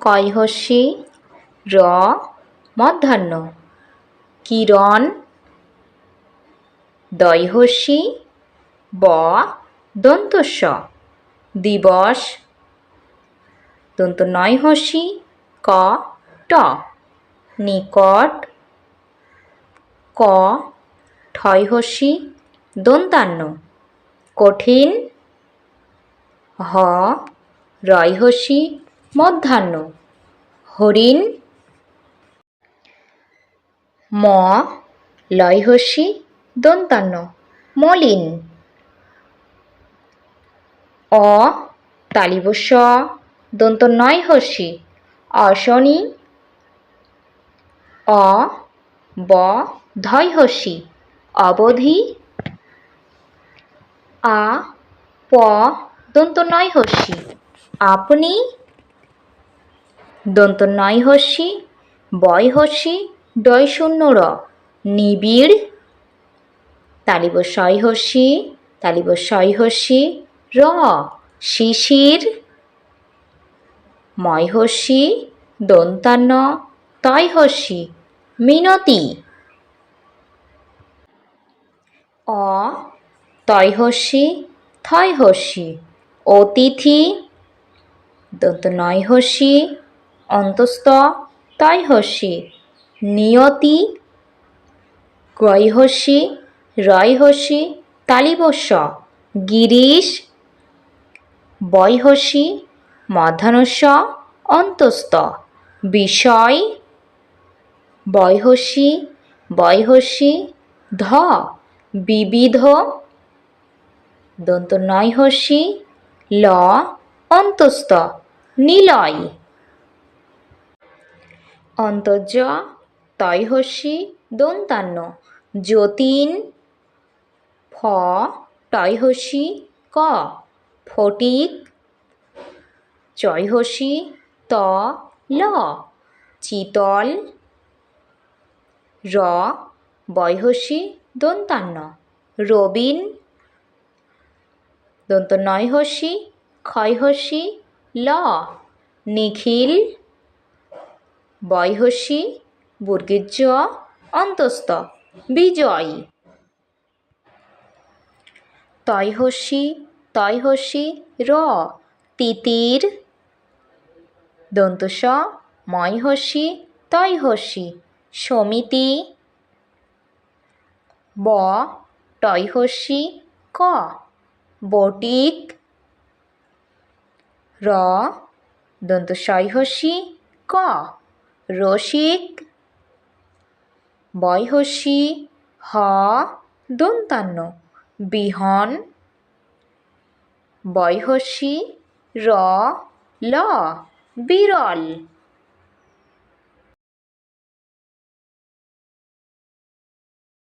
কয়হস্যি র মধ্যাহ্ন। কিরণ দয়হস্যি ব দন্তস্ব দিবস দন্ত নয় হস্যি ক, ট। নিকট, ক ঠয় হস্যি দন্তান্ন। কঠিন, হ রয় হস্যি মধ্যাহ্ন। হরিণ। ম। লয় হস্যি দন্তান্ন। মলিন। অ। তালিবস্য। দন্ত নয় হস্যি অশনি। অ। ব। ধয় হস্যি অবধি। আ। প। দন্ত নয় হস্যি আপনি দন্ত নয় হস্যি, বয় হস্যি, ডয় শূন্য র। নিবিড়, তালিব শয় হস্যি, তালিব শয় হস্যি, র। শিশির, ময় হস্যি, দন্তান্ন, তয় হস্যি, মিনতি। অ, তয় হস্যি, থয় হস্যি, অতিথি, দন্ত নয় তয় হস্যি নিয়তি গ্রয় হস্যি রয় হস্যি তালিবস্য। গিরিশ, বয় হস্যি মধ্যাহ্নস্য, অন্তস্থ। বিষয়, বয় হস্যি ধ। বিবিধ দন্ত নয় হস্যি ল। অন্তস্থ। নিলয়। অন্তর্য তয় হস্যি দন্তান্ন। যতীন ফ টয় হস্যি ক। ফটিক চয় হস্যি ত ল। চিতল র বয় হস্যি দন্তান্ন। রবিন দন্ত নয় হস্যি ক্ষয় হস্যি ল। নিখিল বয় হস্যি বর্গের জ অন্তস্থ, বিজয়। তয় হস্যি র, তিতির। দন্তস ময় হস্যি সমিতি। ব টয় ক, বটিক। র দন্ত ক। রসিক বয়সী হ দন্তান্ন বিহন বয়সী র ল বিরল।